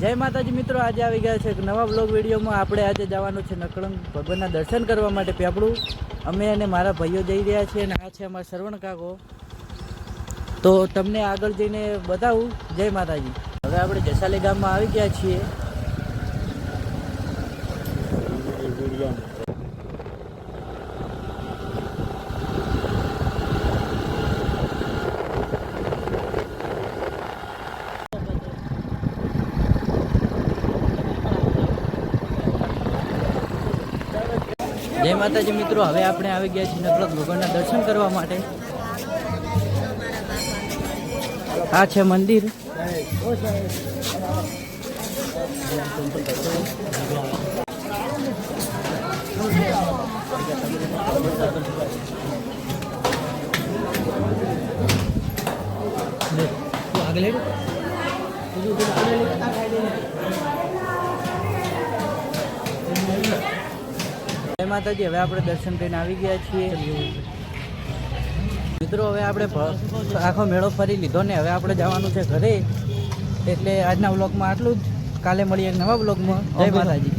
જય માતાજી મિત્રો, આજે આવી ગયા છે એક નવા બ્લોગ વિડીયોમાં. આપણે આજે જવાનું છે નકળંગ ભગવાનના દર્શન કરવા માટે પેપડું અમે અને મારા ભાઈઓ જઈ રહ્યા છીએ અને આ છે અમારા શ્રવણ કાકો. તો તમને આગળ જઈને બતાવું. જય માતાજી. હવે આપણે જસાલી ગામમાં આવી ગયા છીએ. જય માતાજી મિત્રો, હવે આપણે આવી ગયા છીએ નકળંગ ભગવાનના દર્શન કરવા માટે. આ છે મંદિર. આગળ જય માતાજી હવે આપણે દર્શન કરીને આવી ગયા છીએ. મિત્રો હવે આપણે આખો મેળો ફરી લીધો ને હવે આપણે જવાનું છે ઘરે. એટલે આજના બ્લોગમાં આટલું જ. કાલે મળીએ એક નવા બ્લોગમાં જય માતાજી.